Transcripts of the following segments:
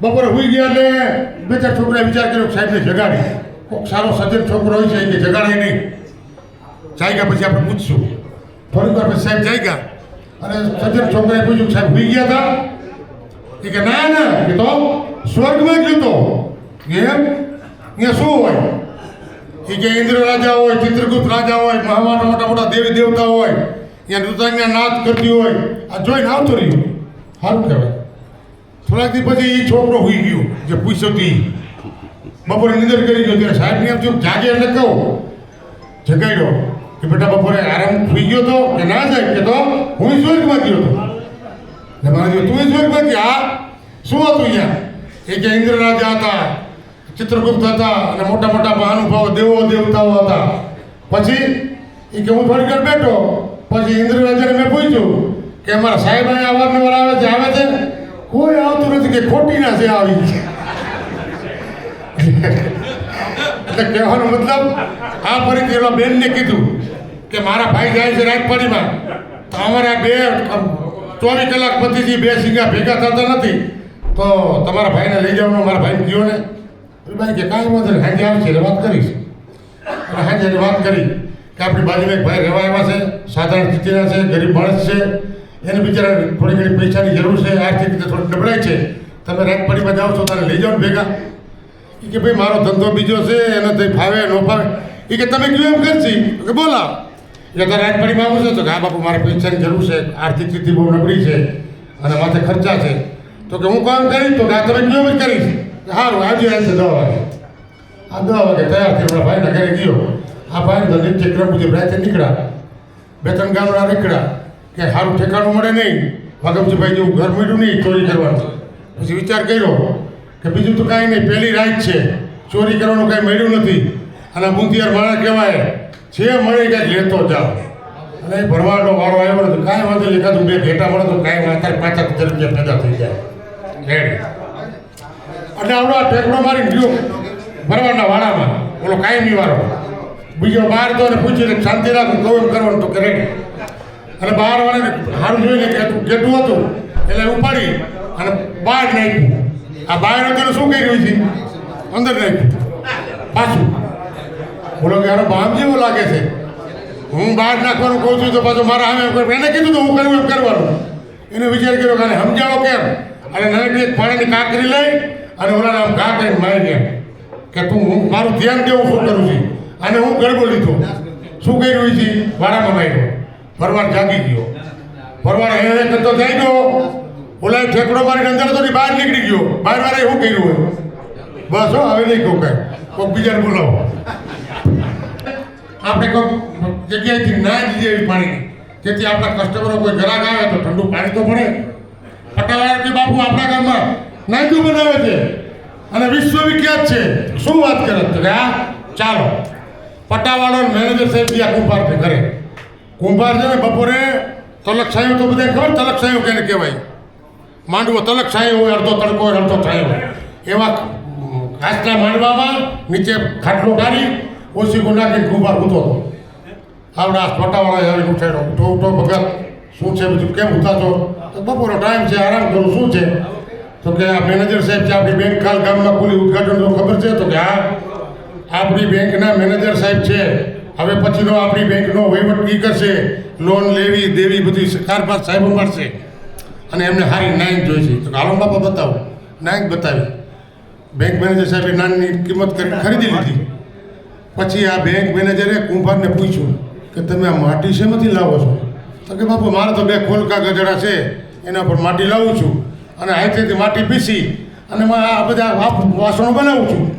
બપોરે હુઈ ગયા એટલે બે ચાર છોકરાએ વિચાર કર્યો કે સાહેબને જગાડી. કોઈક સારો સજ્જન છોકરો હોય છે કે જગાડે નહીં. જાગ્યા પછી આપણે પૂછશું. ફરી વાર પછી સાહેબ જાગ્યા અને સજ્જન છોકરાએ પૂછ્યું સાહેબ હુઈ ગયા હતા એ કે ના ના. એ તો સ્વર્ગમાં ગયો તો. એમ? અહીંયા શું હોય? એ કે ઇન્દ્ર રાજા હોય, ચિત્રગુપ્ત રાજા હોય મહામાના મોટા મોટા દેવી દેવતા હોય. ત્યાં નૃત્યના નાદ કરતી હોય. આ જોઈને આવતો રહ્યું. સારું કહેવાય. થોડાક દી પછી એ છોકરો હોઈ ગયો, જે પૂછ્યો હતી બપોરે નિંદર કરી ગયો, ત્યારે સાહેબને એમ થયું, જાગે એટલે કહું. જગાડ્યો કે બેટા બપોરે આરામ સુઈ ગયો તો કે ના સાહેબ, કે તો હું સ્વર્ગમાં ગયો હતો એટલે મારે જો તું સ્વર્ગમાં ગયા શું હતું અહીંયા? એ કે ઇન્દ્ર રાજા હતા, ચિત્રગુપ્ત હતા અને મોટા મોટા મહાનુભાવો, દેવો દેવતાઓ હતા. પછી એ કે હું થોડી ઘર બેઠો. પછી ઇન્દ્ર રાજાને મેં પૂછ્યું કે, અમારા સાહેબ અહીંયા અવારનવાર આવે છે આવે છે? કોઈ આવતું નથી કે ખોટી ના છે. આવી એટલે કહેવાનો મતલબ, આ ફરીથી એવા બેનને કીધું કે મારા ભાઈ જાય છે રાજપાડીમાં. તો અમારા બે ચોવીસ કલાક પતિથી બે સિંગા ભેગા થતા નથી, તો તમારા ભાઈને લઈ જવાનું મારા ભાઈને કહ્યો ને? ભાઈ, કે કાંઈ વાંધો નહીં. હાજે આવશે એટલે વાત કરીશ. અને એને વાત કરી કે આપણી બાજુમાં એક ભાઈ રહેવા આવ્યા છે, સાધારણ સ્થિતિના છે, ગરીબ માણસ છે. એને બિચારા થોડી ઘણી પૈસાની જરૂર છે, આર્થિક રીતે થોડી નબળાઈ છે. તમે રાજપાડીમાં જાઓ છો, તારે લઈ જાઓ ભેગા. એ કે ભાઈ, મારો ધંધો બીજો છે, એને તે ફાવે, ન ફાવે. એ કે તમે કયું એમ કરશી? કે બોલા. એટલે તારે રાજપાડીમાં આવું છે. તો કે હા બાપુ, મારે પૈસાની જરૂર છે, આર્થિક સ્થિતિ બહુ નબળી છે અને માથે ખર્ચા છે. તો કે, હું કામ કરીશ? તો કે, આ તમે કયું એમ કરીશ. સારું આજે આવશે દવા વાગે. આ દવા વાગે તૈયાર થયો ભાઈના ઘરે ગયો. આ ભાઈ ધંધે ક્રમ મુજબ રાતે નીકળ્યા. બે ત્રણ ગામડા નીકળ્યા. કે સારું ઠેકાણું મળે નહીં. વાગમજીભાઈ જેવું ઘર મળ્યું નહીં, ચોરી કરવાનું પછી વિચાર કર્યો કે બીજું તો કાંઈ નહીં, પહેલી રાઈટ છે. ચોરી કરવાનું કાંઈ મળ્યું નથી. અને બુંદિયાર માણસ કહેવાય, જે મળે કાંઈક લેતો જાઓ. અને ભરવાનો વારો આવ્યો ને તો કાંઈ વાંધો નહીં, એકાદું બે ઘેટા મળે તો કાંઈ અત્યારે પાછા રૂપિયા પેદા થઈ જાય. રેડી. અને આવડો ટેકડો મારી ગયો ભરવાના વાળામાં ઓલો કાયમી વાળો. બીજો બહાર તો પૂછીને શાંતિ રાખું, કહું એમ કરવાનું તો કરે અને બહાર વાળાને સારું જોઈને કે તું ગેટું હતું, એટલે ઉપાડી અને બહાર નાખ્યું. આ બહાર અત્યારે શું કર્યું છે? અંદર નાખ્યું. પાછું. બોલો કે આનો બામ જેવો લાગે છે? હું બહાર નાખવાનું કહું છું તો પાછું મારા સામે કરે. એને કીધું તો, હું કરું એમ કરવાનું. એને વિચાર કર્યો કે સમજાવો કેમ? અને નાનકડી પાણીની કાંકરી લઈ અને ઓલાને આમ ઘા કરીને મારી ગયા. કે તું, હું મારું ધ્યાન દેવું શું કરું છું? અને હું ગરબો લીધો. શું કર્યું છે? વાળામાં માર્યો ભરવાડ જાગી ગયો. ભરવાડ હે કરતો જાય ગયો. ઓલા ઠેકડો મારી અંદર તો બહાર નીકળી ગયો. બહાર મારે શું કર્યું હોય? બસ હો, હવે નહીં કહું કાંઈ. કોઈક બીજાને બોલાવો. આપણે કોઈક જગ્યાએથી ના દીધી એવી પાણીની. જેથી આપણા કસ્ટમરો કોઈ ગ્રાહક આવે તો ઠંડુ પાણી તો પટાવાળા કે બાપુ આપણા ગામમાં નાયકું બનાવે છે. અને વિશ્વવિખ્યાત છે. શું વાત કરે ચાલો. પટાવાળો મેનેજર સાહેબ આખું કુંભાર કરે કુંભાર છે ને બપોરે તલક છાંયો તો બધા ખબર? તલક છાયું કેને કહેવાય? માંડવો તલક છાંયો હોય, અડધો તડકો હોય, અડધો છાંયો એવા ઘાસના માંડવામાં નીચે ખાટલો ડાળી ઓછી નાખીને કુંભાર ઉતો હતો. આવડા ફટાવાળા આવીને ઉઠાડ્યો. ઉઠો ઉઠો, ભગત, શું છે બધું? કેમ ઉતા તો બપોરનો ટાઈમ છે, આરામ કરું, શું છે? તો કે આ મેનેજર સાહેબ છે, આપણી બેંક કાલ ગામમાં ખુલી ઉદઘાટન ખબર છે? તો કે હા, આપણી બેંકના મેનેજર સાહેબ છે. હવે પછીનો આપણી બેંકનો વહીવટ ઈ કરશે? લોન લેવી, દેવી, બધી કારભાર સાહેબો મળશે અને એમને સારી નાઈન જોઈ છે. તો કાલમ બાપા બતાવો. નાઈન બતાવી. બેંક મેનેજર સાહેબે નાની કિંમત કરી ખરીદી લીધી. પછી આ બેંક મેનેજરે કુંભારને પૂછ્યું કે તમે આ માટી શેમાંથી લાવો છો? તો કે બાપુ, મારે તો બે ખોલકા ગજડા છે. એના પર માટી લાવું છું. અને અહીંથી માટી પીસી. અને આ બધા વાસણો બનાવું છું.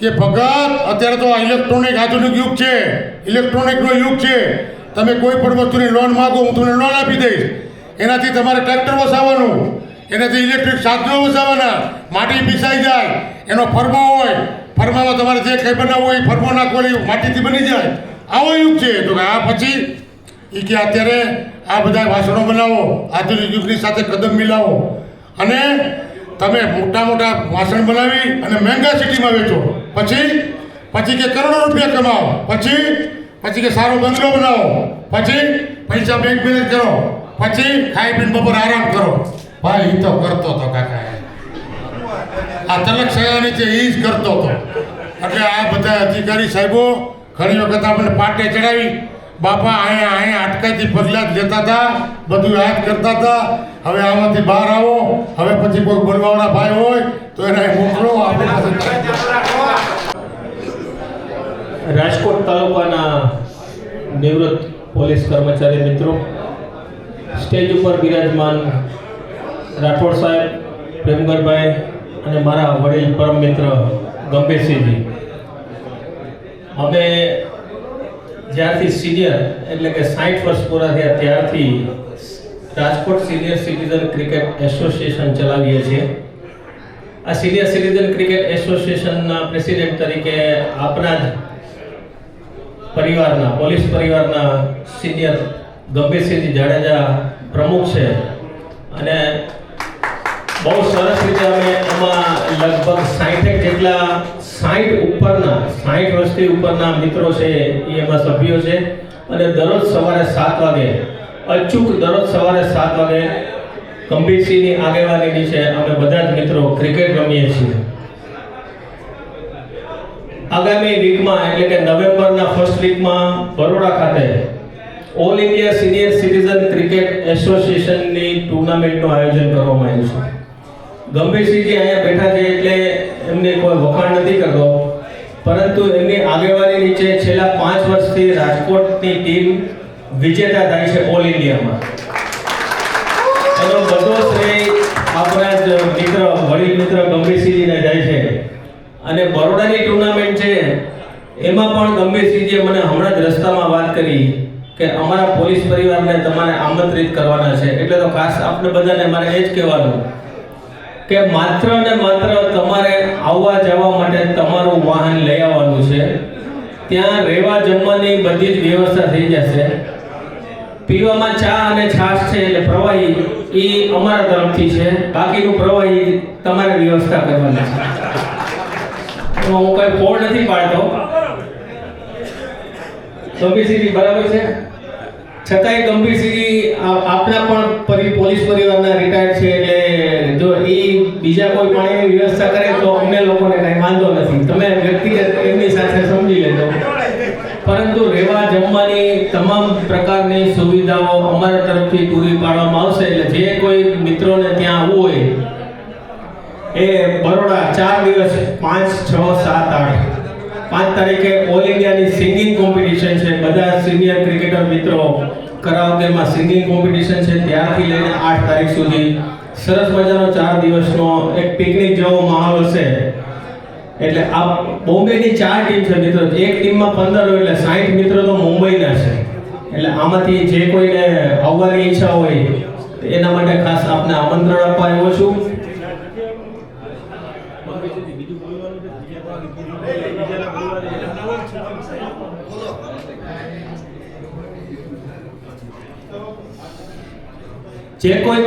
કે ભગત, અત્યારે તો આ ઇલેક્ટ્રોનિક આધુનિક યુગ છે. ઇલેક્ટ્રોનિકનો યુગ છે. તમે કોઈ પણ વસ્તુની લોન માગો, હું તમને લોન આપી દઈશ. એનાથી તમારે ટ્રેક્ટર વસાવવાનું એનાથી ઇલેક્ટ્રિક સાધનો વસાવવાના માટી પીસાઈ જાય. એનો ફરમો હોય. ફરમામાં તમારે જે કંઈ બનાવવું હોય એ ફરમો નાખવાની માટીથી બની જાય. આવો યુગ છે. તો કે આ પછી એ કે અત્યારે આ બધા વાસણો બનાવો. આધુનિક યુગની સાથે કદમ મિલાવો. અને તમે મોટા મોટા વાસણ બનાવી અને મહેંગા સિટીમાં વેચો. પછી પછી કે કરોડો રૂપિયા કમાવો. પછી પછી કે સારો બંગલો બનાવો. પછી પૈસા બેંક મેનેજ કરો. પછી ખાઈ પીને બપોર આરામ કરો. ભાઈ એ તો કરતો હતો કાકા આ તલક સયાની છે એ જ કરતો હતો એટલે આ બધા અધિકારી સાહેબો ઘણી વખત આપણે પાટે ચડાવી બાપા, અહીંયા અહીંયા અટકાઈથી પગલાં લેતા હતા, બધું યાદ કરતા હતા. હવે આમાંથી બહાર આવો. હવે પછી કોઈ બનવાવાળા ભાઈ હોય, તો એને મોકલો રાજકોટ તાલુકાના નિવૃત્ત પોલીસ કર્મચારી મિત્રો, સ્ટેજ ઉપર બિરાજમાન રાઠોડ સાહેબ, પ્રેમગરભાઈ અને મારા વડીલ પરમ મિત્ર ગંભીરસિંહજી. અમે જ્યારથી સિનિયર એટલે કે સાઠ વર્ષ પૂરા થયા ત્યારથી Rajkot senior citizen cricket association ચલાવીએ છીએ. આ સિનિયર સિટીઝન ક્રિકેટ એસોસિએશનના પ્રેસિડેન્ટ તરીકે આપના જ પરિવારના, પોલીસ પરિવારના સિનિયર ગંભીરસિંહજી જાડેજા પ્રમુખ છે. અને બહુ સરસ રીતે અમે એમાં લગભગ સાઠેક જેટલા સાઠ ઉપરના સાઠ વર્ષથી ઉપરના મિત્રો છે એ એમાં સભ્યો છે. અને દરરોજ સવારે સાત વાગે, અચૂક દરરોજ સવારે સાત વાગે ગંભીરસિંહની આગેવાની છે. અમે બધા જ મિત્રો ક્રિકેટ રમીએ છીએ. આગામી વીકમાં, એટલે કે નવેમ્બરના ફર્સ્ટ વીકમાં બરોડા ખાતે all India senior citizen cricket એસોસિએશનની ટુર્નામેન્ટનું આયોજન કરવામાં આવ્યું છે. ગંભીરસિંહજી અહીંયા બેઠા છે એટલે એમને કોઈ વખાણ નથી કરતો. પરંતુ એમની આગેવાની નીચે છેલ્લા પાંચ વર્ષથી રાજકોટની ટીમ વિજેતા થાય છે ઓલ ઇન્ડિયામાં. એનો બધો શ્રેય આપણા મિત્ર, વડીલ મિત્ર ગંભીરસિંહજીને જાય છે. અને બરોડાની ટુર્નામેન્ટ છે, એમાં પણ ગંભીરસિંહજીએ મને હમણાં જ રસ્તામાં વાત કરી કે અમારા પોલીસ પરિવારને તમારે આમંત્રિત કરવાના છે. એટલે તો ખાસ આપણે બધાને મારે એ જ કહેવાનું કે માત્ર ને માત્ર તમારે આવવા જવા માટે તમારું વાહન લઈ આવવાનું છે. ત્યાં રહેવા જમવાની બધી જ વ્યવસ્થા થઈ જશે. પીવામાં ચા અને છાશ છે એટલે પ્રવાહી એ અમારા તરફથી છે. બાકીનું પ્રવાહી તમારે વ્યવસ્થા કરવાની છે. એમાં હું કઈ ફોડ નથી પાડતો. ગંભીરસિંહજી બરાબર છે? છતાંય ગંભીરસિંહજી આપના પણ પોલીસ પરિવારના રિટાયર્ડ છે એટલે જો એ બીજા કોઈ પાણીની વ્યવસ્થા કરે તો અમને લોકોને કાંઈ વાંધો નથી. તમે વ્યક્તિગત એમની સાથે સમજી લેજો. પરંતુ રહેવા, જમવાની તમામ પ્રકારની સુવિધાઓ અમારા તરફથી પૂરી પાડવામાં આવશે એટલે જે કોઈ મિત્રોને ત્યાં આવવું હોય, એ બરોડા ચાર દિવસ પાંચ, છ, સાત, આઠ પાંચ તારીખે ઓલ ઇન્ડિયાની સિંગિંગ કોમ્પિટિશન છે. બધા સિનિયર ક્રિકેટર મિત્રો કરાવકેમાં સિંગિંગ કોમ્પિટિશન છે. ત્યારથી લઈને આઠ તારીખ સુધી સરસ મજાનો ચાર દિવસનો એક પિકનિક જેવો માહોલ હશે. એટલે આ બોમ્બેની ચાર ટીમ છે મિત્રો. એક ટીમમાં પંદર હોય એટલે સાઠ મિત્રો તો મુંબઈના છે. એટલે આમાંથી જે કોઈને આવવાની ઈચ્છા હોય, એના માટે ખાસ આપને આમંત્રણ આપવા આવ્યો છું. જે કોઈ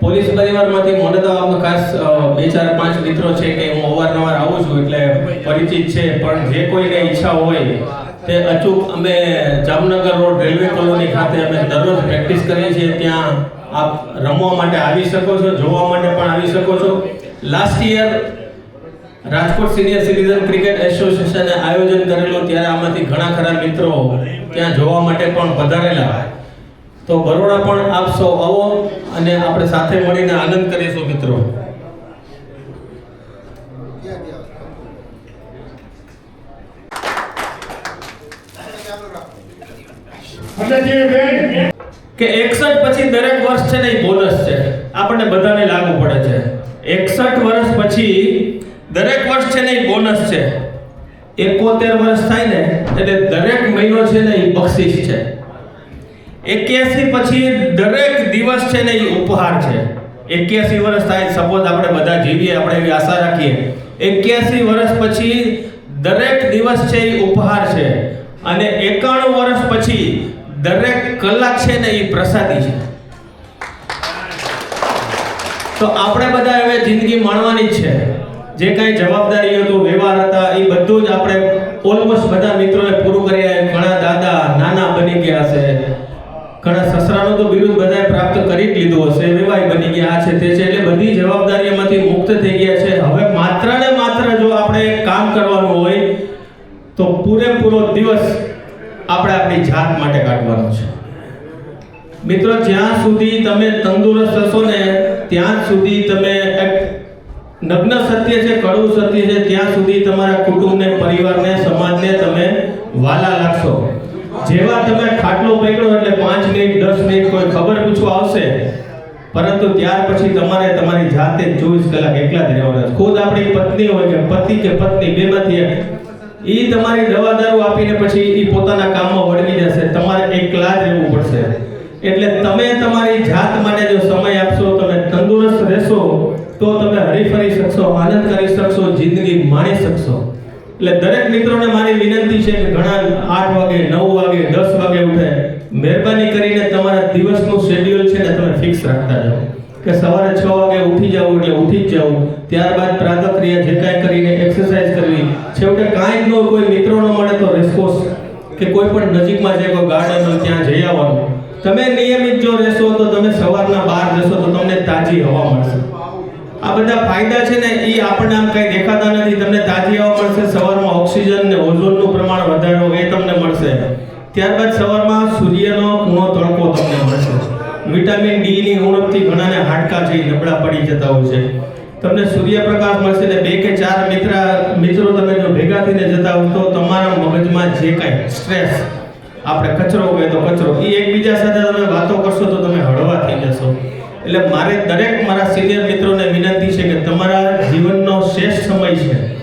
પોલીસ પરિવારમાંથી આમ ખાસ બે ચાર પાંચ મિત્રો છે કે હું અવારનવાર આવું છું એટલે પરિચિત છે, પણ જે કોઈને ઈચ્છા હોય તે અચૂક અમે જામનગર રોડ રેલવે કોલોની ખાતે અમે દરરોજ પ્રેક્ટિસ કરીએ છીએ. ત્યાં આપ રમવા માટે આવી શકો છો, જોવા માટે પણ આવી શકો છો. Last year Rajkot senior citizen cricket એસોસિએશને આયોજન કરેલું, ત્યારે આમાંથી ઘણા ખરા મિત્રો ત્યાં જોવા માટે પણ પધારેલા. તો બરોડા પણ આપ સૌ આવો અને આપણે સાથે મળીને આનંદ કરીશું મિત્રો. કે 61 પછી દરેક વર્ષ છે ને એ બોનસ છે. આપણને બધાને લાગુ પડે છે. 61 વર્ષ પછી દરેક વર્ષ છે ને એ બોનસ છે. 71 વર્ષ થાય ને એટલે દરેક મહિનો છે ને એ બક્ષિસ છે. 81 પછી દરેક દિવસ છે ને એ ઉપહાર છે. 81 વર્ષ થાય સપોઝ આપણે બધા જીવીએ, આપણે એવી આશા રાખીએ. 81 વર્ષ પછી દરેક દિવસ છે એ ઉપહાર છે. અને 91 વર્ષ પછી દરેક કલાક છે ને એ પ્રસાદી છે. તો આપણે બધા હવે જિંદગી માણવાની જ છે. જે કાંઈ જવાબદારી હતું, વ્યવહાર હતા, એ બધું જ આપણે ઓલમોસ્ટ બધા મિત્રોએ પૂરું કરી આવ્યા. ઘણા દાદા, નાના બની ગયા છે. ઘણા સસરાનો તો બિરુદ બધાએ પ્રાપ્ત કરી જ લીધું હશે વિવાહ બની ગયા આ છે તે છે, એટલે બધી જવાબદારીઓમાંથી મુક્ત થઈ ગયા છે. હવે માત્ર ને માત્ર જો આપણે કામ કરવાનું હોય, તો પૂરેપૂરો દિવસ આપણે આપણી જાત માટે કાઢવાનો છે. મિત્રો, જ્યાં સુધી તમે તંદુરસ્ત હશો ને, ત્યાં સુધી તમે એક નગ્ન સત્ય છે, કડવું સત્ય છે, ત્યાં સુધી તમારા કુટુંબને, પરિવારને, સમાજને તમે વાલા લાગશો. જેવા તમે ખાટલો પકડો એટલે પાંચ મિનિટ, દસ મિનિટ કોઈ ખબર પૂછવા આવશે, પરંતુ ત્યાર પછી તમારે તમારી જાતે ચોવીસ કલાક એકલા જ રહેવાના. ખુદ આપણી પત્ની હોય કે પતિ કે પત્ની બેમાંથી એ તમારી દવા દારૂ આપીને પછી એ પોતાના કામમાં વળગી જશે. તમારે એકલા જ રહેવું પડશે. એટલે તમે તમારી જાત માટે જો સમય આપશો, તમે તંદુરસ્ત રહેશો, તો તમે હરીફરી શકશો, આનંદ કરી શકશો, જિંદગી માણી શકશો. એટલે દરેક મિત્રોને મારી વિનંતી છે કે ઘણા આઠ વાગે, નવ વાગે, દસ વાગે ઉઠે. મહેરબાની કરીને તમારા દિવસનું શેડ્યુલ છે ને તમે ફિક્સ રાખતા જાઓ. કે સવારે છ વાગે ઉઠી જાવ એટલે ઉઠી જ જાવ ત્યારબાદ પ્રાતઃક્રિયા જે કાંઈ કરીને એક્સરસાઇઝ કરવી. છેવટે કાંઈ જ ન કોઈ મિત્રો ન મળે તો રેસકોર્સ કે કોઈ પણ નજીકમાં જે કોઈ ગાર્ડન હોય, ત્યાં જઈ આવવાનું. તમે નિયમિત જો રહેશો તો તમે સવારના બહાર જશો તો તમને તાજી હવા મળશે. આ બધા ફાયદા છે ને એ આપણને આમ કઈ દેખાતા નથી. તમને તાજી આવવા મળશે, સવારમાં ઓક્સિજન ને ઓઝોનનું પ્રમાણ વધારો એ તમને મળશે. ત્યારબાદ સવારમાં સૂર્યનો ઊણો તડકો તમને મળશે. વિટામિન ડી ની ઉણપથી ઘણાને હાડકા છે નબળા પડી જતા હોય છે. તમને સૂર્યપ્રકાશ મળશે ને, બે કે ચાર મિત્ર, મિત્રો તમે જો ભેગા થઈને જતા હો, તો તમારા મગજમાં જે કાંઈ સ્ટ્રેસ આપણે કચરો હોય તો કચરો. એ એકબીજા સાથે તમે વાતો કરશો તો તમે હળવા થઈ જશો. એટલે મારે દરેક મારા સિનિયર મિત્રોને વિનંતી છે કે તમારા જીવનનો શ્રેષ્ઠ સમય છે.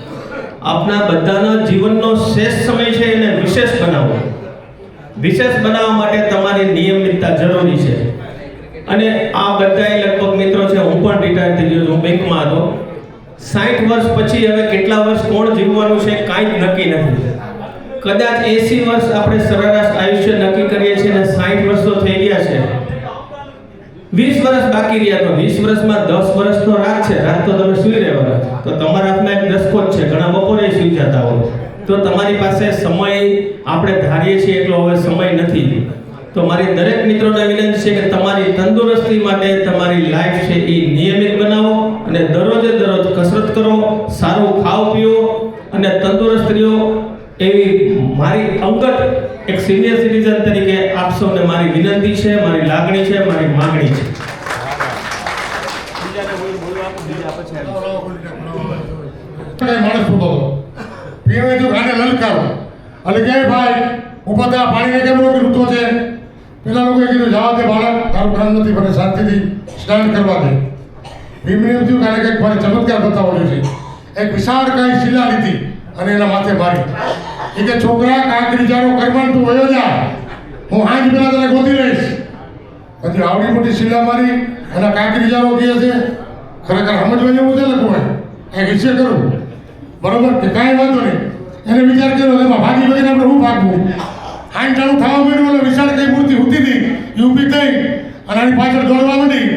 આપના બધાના જીવનનો શ્રેષ્ઠ સમય છે એને વિશેષ બનાવો. વિશેષ બનાવવા માટે તમારી નિયમિતતા જરૂરી છે. અને આ બધાય લગભગ મિત્રો છે, હું પણ રિટાયર થઈ ગયો છું બેંકમાં હતો. સાઠ વર્ષ પછી હવે કેટલા વર્ષ કોણ જીવવાનું છે કાંઈ જ નક્કી નથી. કદાચ એસી વર્ષ આપણે સરેરાશ આયુષ્ય નક્કી કરીએ છીએ અને સાઠ વર્ષ થઈ ગયા છે. વીસ વર્ષ બાકી રહ્યા તો વીસ વર્ષમાં દસ વર્ષ તો રાત છે. રાત તો તમે સુઈ રહેવાના. તો તમારા હાથમાં એક દસકો જ છે. ઘણા બપોરે સુઈ જતા હોય. તો તમારી પાસે સમય આપણે ધારીએ છીએ એટલો હવે સમય નથી. તો મારી દરેક મિત્રોને વિનંતી છે કે તમારી તંદુરસ્તી માટે તમારી લાઈફ છે એ નિયમિત બનાવો અને દરરોજે દરરોજ કસરત કરો, સારું ખાવ પીઓ અને તંદુરસ્ત રહ્યો એવી મારી અંગત એક સિનિયર સિટીઝન તરીકે આપ સૌને મારી વિનંતી છે, મારી લાગણી છે, મારી માંગણી છે. માણસ ઊભો પીવે તો ગાને લલકારો. એટલે કે ભાઈ ઊભા થયા પાણીને કેમ રોકી છે? પેલા લોકોએ કીધું જવા દે બાળક નથી, મને શાંતિથી સ્નાન કરવા દે. ભીમને થયું કે મારે ચમત્કાર બતાવવો છે. એક વિશાળ કાંઈ શિલા લીધી અને એના માથે મારી. એ કે છોકરા કાંકરી જારો કરવાનું તું વયો જા. હું હાજ પેલા તને ગોતી લઈશ. પછી આવડી મોટી શિલા મારી અને કાંકરી જારો કહે છે, ખરેખર સમજવા જેવું છે લખવું કોઈ એ વિશે કરું. બરોબર કે કાંઈ વાંધો નહીં. એને વિચાર કર્યો એમાં ભાગી ભાગીને આપણે શું ભાગવું? હાઈ ચાલુ થવા માંડ્યું એટલે વિશાળ કઈ મૂર્તિ ઉતી હતી યુપી થઈ અને આની પાછળ દોડવા માંડી.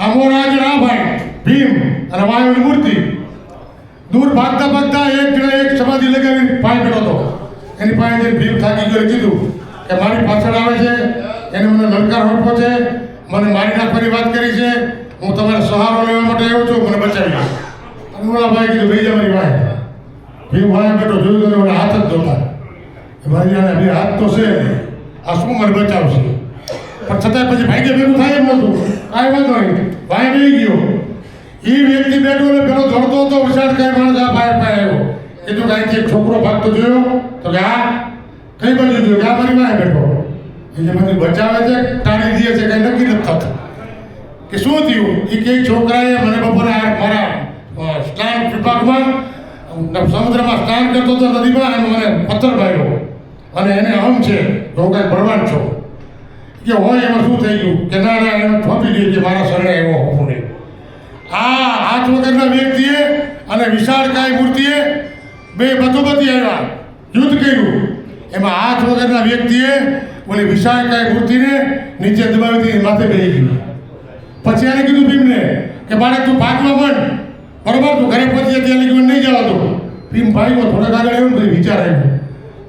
આ મોર આગળ આ ભાઈ, ભીમ અને વાયુની મૂર્તિ. દૂર ભાગતા ભાગતા એક જણા એક સમાધિ લગાવી પાય પડ્યો હતો. એની પાસે ભીમ થાકી એટલે કીધું કે મારી પાછળ આવે છે, એને મને લલકાર હડપો છે, મને મારી નાખવાની વાત કરી છે, હું તમારે સહારો લેવા માટે આવ્યો છું, મને બચાવી લો. અને ઓલા ભાઈ કીધું, ભાઈ જા મારી ભાઈ ભીમ ભાઈ બેઠો, જોયું તો હાથ જ ધોતા મારી જાણે બે હાથ તો છે આ શું મને બચાવશે? પણ છતાંય પછી ભાગ્ય ભેગું થાય એમ નહોતું. કાંઈ વાંધો નહીં. ભાઈ બેહી ગયો. એ વ્યક્તિ બેઠો ને પેલો દોડતો હતો, વિશાળ કઈ માણસ આ ભાઈ પાસે આવ્યો. કીધું કે અહીંથી એક છોકરો ભાગતો જોયો. તો કે આ કઈ બાજુ જોયો કે આ મારી પાસે બેઠો. એ જે મને બચાવે છે ટાણી દે છે, કઈ નક્કી નથી થતું. કે શું થયું? એ કે છોકરાએ મને બપોરે મારા સ્નાન વિભાગમાં સમુદ્રમાં સ્નાન કરતો હતો નદીમાં અને મને પથ્થર માર્યો. અને એને અહમ છે તો હું છો. કે હોય એમાં શું થઈ ગયું? કે ના ના એને થોપી દે કે મારા શરણે એવો હોવું નહીં આ હાથ વગરના વ્યક્તિએ અને વિશાળકાય મૂર્તિએ બે બધું બધી આવ્યા. યુદ્ધ કર્યું. એમાં હાથ વગરના વ્યક્તિએ ઓલી વિશાળકાય મૂર્તિને નીચે દબાવી દીધી માથે બેસી ગયું. પછી એને કીધું ભીમને કે બાળક તું ભાગમાં માંડ બરોબર, તું ઘરે પહોંચી ત્યાં લગી નહીં જવા દો. ભીમ ભાગ્યો થોડાક આગળ આવ્યો ને પછી વિચાર આવ્યો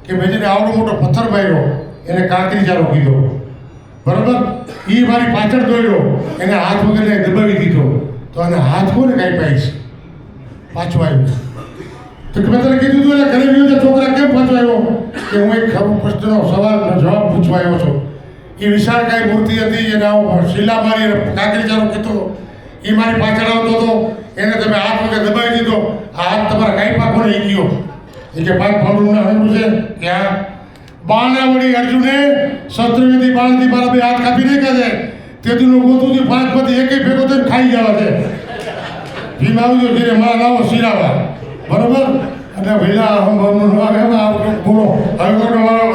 કે મેં જેને આવડો મોટો પથ્થર માર્યો, એને કાંકરી ચારો કીધો. બરોબર? એ મારી પાછળ દોડ્યો. એને હાથ વગરને દબાવી દીધો. તો આને હાથ કોને કાંઈ પાઈશ પાછો આવ્યો. તો મેં કીધું તું એટલે ઘરે ગયો છોકરા કેમ પાછો આવ્યો? કે હું એક પ્રશ્નનો સવાલનો જવાબ પૂછવા આવ્યો છું. એ વિશાળકાય મૂર્તિ હતી, એને હું શીલા મારી કાકરીચારો કીધો એ મારી પાછળ આવતો હતો, એને તમે હાથ વગર દબાવી દીધો, આ હાથ તમારા કાંઈ પાકો નહીં ગયો. એ કે પાંચ પાંડુનું નામ છે? કે બાણા વળી અર્જુને શત્રુવેદી બાણથી મારા બે હાથ કાપી નાખ્યા છે. તેદીનું પાંચ પછી એકેય ભેગો થઈને ખાઈ જવા છે. ભીમ આવજો ધીરે મારા લાવો શિરાવા બરોબર? અને ભૈલા હમ હમ આવે એમ આ બોલો હવે કોનો વારો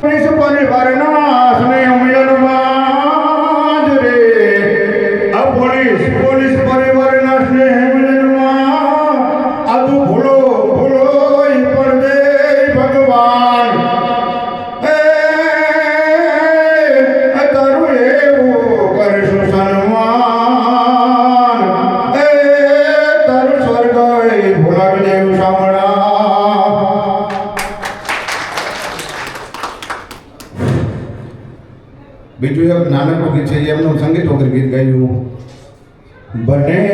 પોલીસ પરિવારના સમય મિલનમાં ગીત ગાયું. બને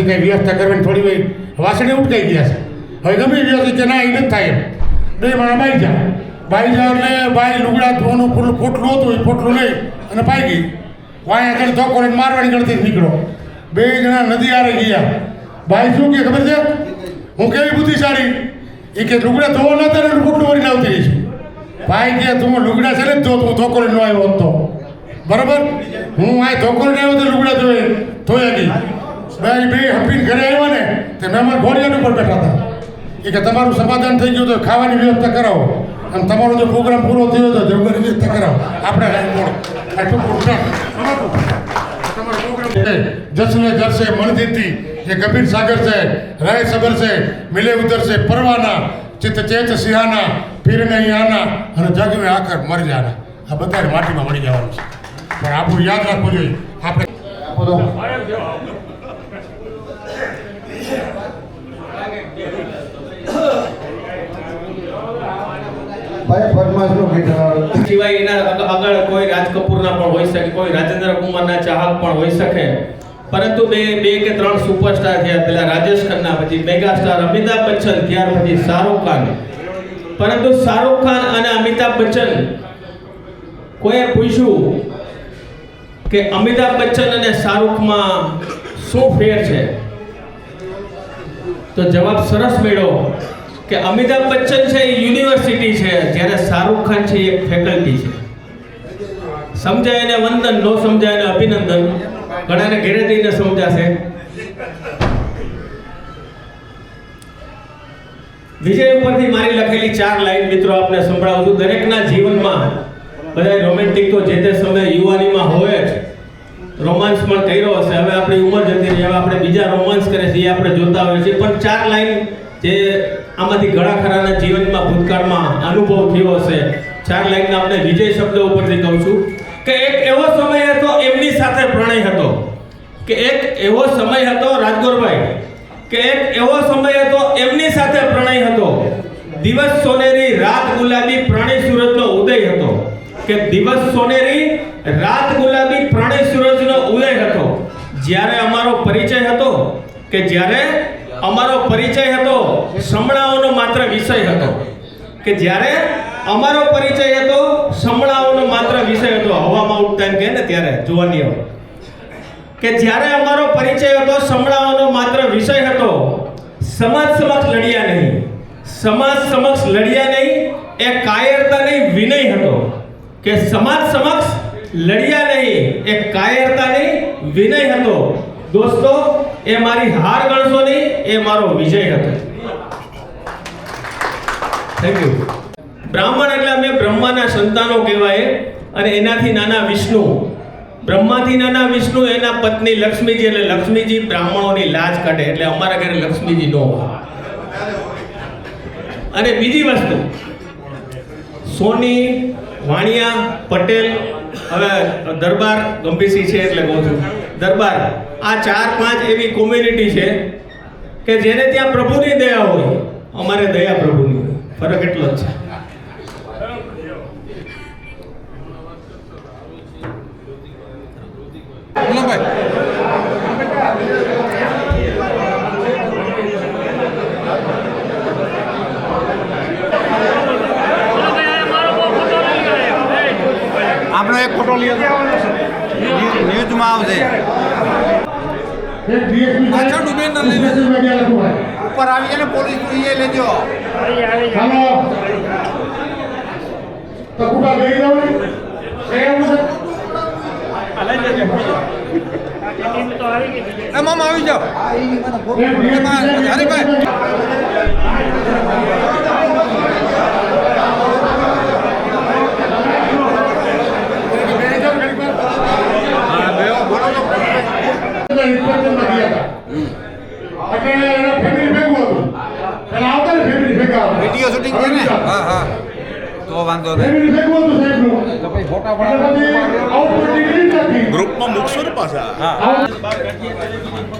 પછી કઈ વ્યવસ્થા કરવાની થોડી વાર વાસણે ઉટકાઈ ગયા છે. હવે ગમે વ્યવસ્થિત વ્યવસ્થા કે ના, એ નથી થાય એમ. બે મારા બાઈ જા. બાઈ જા એટલે બાઈ લુગડા ધોવાનું પૂરું પોટલું હતું એ પોટલું લઈ અને પાઈ ગઈ. વાય આગળ ધોકો લઈને મારવાની ગણતી નીકળો. બે જણા નદી આરે ગયા. બાઈ શું કે ખબર છે? હું કેવી બુદ્ધિશાળી? એ કે લુગડા ધોવા નતા ને પોટલું ભરીને આવતી રહીશ ભાઈ કે, તું લુગડા છે ને ધો, તું ધોકો લઈને આવ્યો હતો તો. બરાબર? હું આ ધોકો લઈને આવ્યો તો લુગડા ધોઈ ધોયા ગઈ મેં બે હપીને ઘરે આવ્યા ને, તે મહેમાન ઘોડિયાન ઉપર બેઠા હતા. એ કે તમારું સમાધાન થઈ ગયું તો ખાવાની વ્યવસ્થા કરાવો. અને તમારો જે પ્રોગ્રામ પૂરો થયો હતો જમવાની વ્યવસ્થા કરાવો. આપણે જશને જશે મણદીતી જે કબીર સાગર છે, રાય સબર છે, મિલે ઉદર છે, પરવાના, ચિત્ત ચેત સિંહાના, પીરને આના અને જગને આખર મરજાના આ બધાને માટીમાં મળી જવાનું છે. પણ આપણું યાદ રાખવું જોઈએ. આપણે સિવાય આગળ કોઈ રાજ કપૂરના પણ હોઈ શકે, કોઈ રાજેન્દ્ર કુમારના ચાહક પણ હોઈ શકે. પરંતુ બે બે કે ત્રણ સુપરસ્ટાર થયા પેલા રાજેશ ખન્ના, પછી મેગા સ્ટાર અમિતાભ બચ્ચન, ત્યાર પછી શાહરૂખ ખાન. પરંતુ શાહરૂખ ખાન અને અમિતાભ બચ્ચન, કોઈએ પૂછ્યું કે અમિતાભ બચ્ચન અને શાહરૂખમાં શું ફેર છે? તો જવાબ સરસ મેળવો કે અમિતાભ બચ્ચન છે એ યુનિવર્સિટી છે, જ્યારે શાહરૂખ ખાન છે એ ફેકલ્ટી છે. સમજાય એને વંદન, નો સમજાય એને અભિનંદન. ઘણાને ઘેરે જઈને સમજાશે. વિજય ઉપરથી મારી લખેલી ચાર લાઈન મિત્રો આપને સંભળાવું છું. દરેકના જીવનમાં બધા રોમેન્ટિક તો જે તે સમયે યુવાનીમાં હોય જ. રોમાન્સ પણ કર્યો હશે. હવે આપણી ઉંમર જતી રહી. હવે આપણે બીજા રોમાન્સ કરે છે, એ આપણે જોતા હોઈએ છીએ. પણ ચાર લાઈન જે આમાંથી ઘણા ખરાના જીવનમાં, ભૂતકાળમાં અનુભવ થયો હશે. ચાર લાઈન આપણે વિજય શબ્દ ઉપરથી કહું છું કે એક એવો સમય હતો એમની સાથે પ્રણય હતો. કે એક એવો સમય હતો, રાજગોરભાઈ, કે એક એવો સમય હતો એમની સાથે પ્રણય હતો. દિવસ સોનેરી, રાત ગુલાબી પ્રણય સૂરજનો ઉદય હતો. કે દિવસ સોનેરી, રાત ગુલાબી ઉદય હતો જ્યારે અમારો પરિચય હતો કે જ્યારે અમારો પરિચય હતો સમણાઓનો માત્ર વિષય હતો. કે જ્યારે અમારો પરિચય હતો સમણાઓનો માત્ર વિષય હતો. હવામાં ઉડતા એમ કહે ને ત્યારે, જોવાની જુવાનીઓ કે જ્યારે અમારો પરિચય હતો સમળાઓનો માત્ર વિષય હતો, સમાજ સમક્ષ લડ્યા નહીં. સમાજ સમક્ષ લડ્યા નહીં, એ કાયરતા નહીં વિનય હતો. કે સમાજ સમક્ષ લડ્યા નહીં, એ કાયરતા નહીં, વિનય હતો. દોસ્તો, એ મારી હાર ગણશો નહીં, એ મારો વિજય હતો. થેન્ક યુ બ્રાહ્મણ એટલે અમે બ્રહ્માના સંતાનો કહેવાય, અને એનાથી નાના વિષ્ણુ. બ્રહ્માથી નાના વિષ્ણુ, એના પત્ની લક્ષ્મીજી એટલે લક્ષ્મીજી બ્રાહ્મણોની લાજ કાઢે, એટલે અમારા ઘરે લક્ષ્મીજી નો અને બીજી વસ્તુ, સોની, વાણિયા, પટેલ હવે દરબાર ગંભીરસિંહ છે એટલે કહું છું. દરબાર, આ ચાર પાંચ એવી કોમ્યુનિટી છે કે જેને ત્યાં પ્રભુની દયા હોય. અમારે દયા પ્રભુની ફરક એટલો જ છે. આપણો એક ફોટો લ્યો ન્યૂઝમાં આવશે પાછળ ડૂબી ન હોય. ઉપર આવી અને પોલીસ એ લેજો. ચાલો તો કુટા જાવ ને. એ એવું છે એ મામા આવી જાઓ. હરીભાઈ. બેહી જાવ ઘડીક વાર. એટલે ઇન્સ્પેક્શનમાં ગયા હતા. એટલે એના family ભેગું હતું. એટલે આવતા ને family ભેગા. વીડિયો શૂટિંગ છે ને? હા હા. તો વાંધો નહીં. Family ભેગું હતું સાહેબનું. એટલે પછી output નીકળી જ નથી. ગ્રુપમાં મૂકશો ને પાછા. માનતા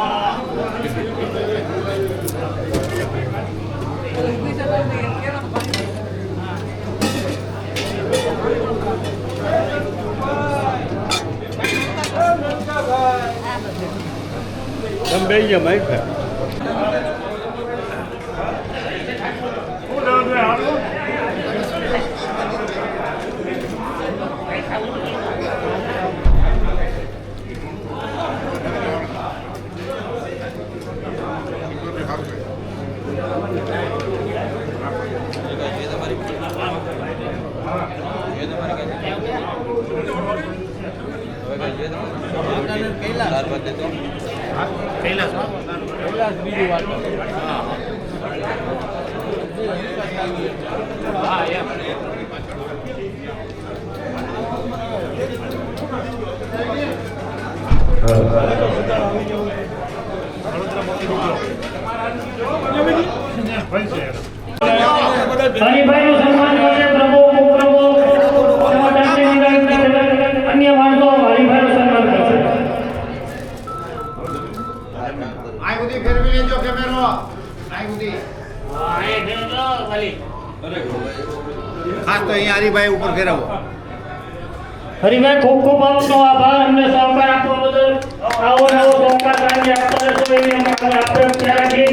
Dann bin ich am iPad. ત્યારબાદ જ ને હરિભાઈનું સન્માન કરશે પ્રભુ ઉપપ્રમુખ ખાસ તો અહીંયા હરીભાઈ ઉપર ફેરવો હરિભાઈ ખૂબ ખૂબ આપનો આભાર અમને સહકાર આપવા બદલ આવો નવો સહકાર કાયમી આપતા રહેશો એવી અમે અપેક્ષા રાખી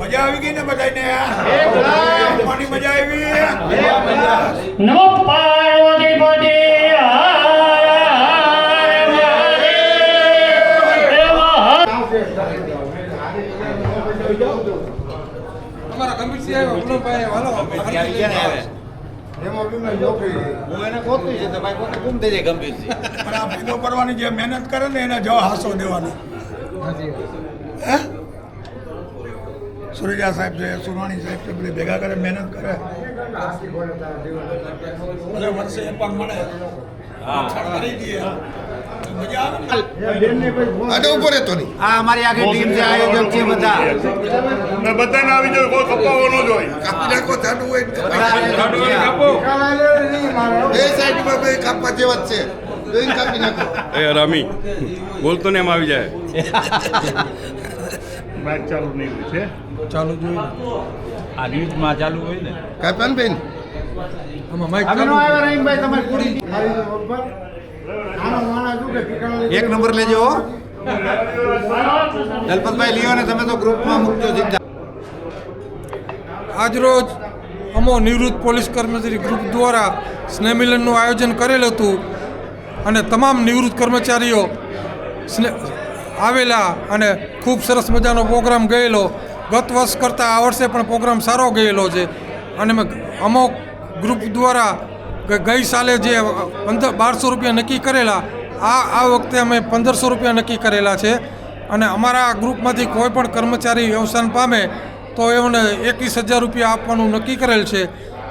મજા આવી ગઈ ને બધાને કોની મજા આવી નમો પાર્વતી કરવાની જે મહેનત કરે ને એને જવા હાસો દેવાનો. હે? સુરેજા સાહેબ છે સુરાણી સાહેબ છે બધી ભેગા કરે મહેનત કરે. ભલે વર્ષે એ પણ મળે. કરી દઈએ. તો ઉપર ને રહેતો નહીં. આ અમારી આખી ટીમ છે આયોજક છે બધા. બધાને આવી જાય કોઈ કપાવો ન જોઈએ. કાપી નાખો જાડું હોય ને બધા કાપી. છે. બે સાઈડમાં બે કાપવા જેવા જ છે. બેન કાપી નાખો. એ રમી. બોલતો ને એમ આવી જાય. કાપ્યા ને બેન? હવે નો આવ્યો રહીમભાઈ તમારી પૂરી. એક નંબર લેજો. દલપતભાઈ લિયો ને તમે તો ગ્રુપમાં મૂકજો સીધા. આજરોજ અમો નિવૃત્ત પોલીસ કર્મચારી ગ્રુપ દ્વારા સ્નેહમિલનનું આયોજન કરેલ હતું અને તમામ નિવૃત્ત કર્મચારીઓ આવેલા અને ખૂબ સરસ મજાનો પ્રોગ્રામ ગયેલો. ગત વર્ષ કરતાં આ વર્ષે પણ પ્રોગ્રામ સારો ગયેલો છે. અને મેં અમુક ગ્રુપ દ્વારા ગઈ સાલે જે પંદર બારસો રૂપિયા નક્કી કરેલા, આ આ વખતે અમે પંદરસો રૂપિયા નક્કી કરેલા છે. અને અમારા ગ્રુપમાંથી કોઈ પણ કર્મચારી વ્યવસાન પામે, તો એમને એકવીસ હજાર રૂપિયા આપવાનું નક્કી કરેલ છે.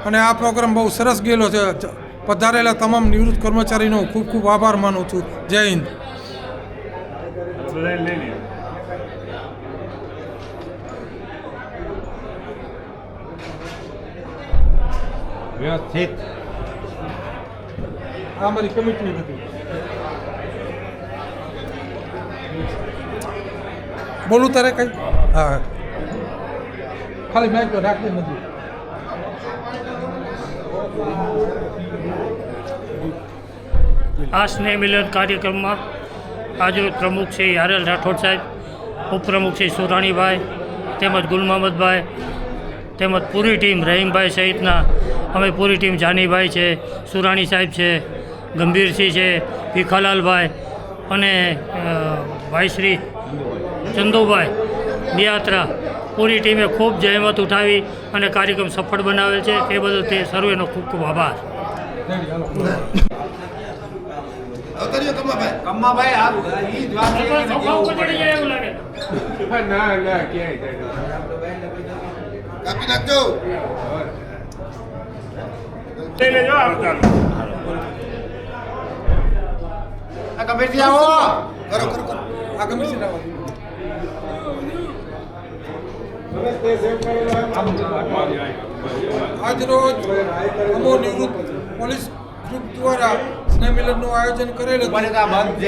અને આ પ્રોગ્રામ બહુ સરસ ગયેલો છે. પધારેલા તમામ નિવૃત્ત કર્મચારીનો ખૂબ ખૂબ આભાર માનું છું. જય હિન્દ. વ્યવસ્થિત. આ અમારી કમિટી હતી. બોલું તારે કઈ? હા. ખાલી મેં રાખતી નથી. આ સ્નેહ મિલન કાર્યક્રમમાં આજરોજ પ્રમુખ શ્રી યારેલ રાઠોડ સાહેબ ઉપપ્રમુખ શ્રી સુરાણીભાઈ તેમજ ગુલ મહમદભાઈ તેમજ પૂરી ટીમ રહીમભાઈ સહિતના અમે પૂરી ટીમ જાનીભાઈ છે સુરાણી સાહેબ છે ગંભીરસિંહ છે ભીખાલાલભાઈ અને ભાઈશ્રી ભાઈ શ્રી ચંદુભાઈ નિયાત્રા પૂરી ટીમે ખૂબ જહેમત ઉઠાવી અને કાર્યક્રમ સફળ બનાવેલ છે. તે બદલ તે સર્વેનો ખૂબ ખૂબ આભાર. કાપી નાખજો આ ગંભીરથી આવો કરો કરો કરો. આ કમિશન આવવા આજરોજ અમો નિવૃત્ત પોલીસ ગ્રુપ દ્વારા સ્નેહ મિલનનું આયોજન કરેલ આ બંધ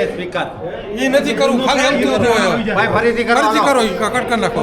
એ નથી કરવું ખાલી એમ થયું જોઈએ ભાઈ ફરીથી કરો ફરીથી કરો. કટ કરી નાખો.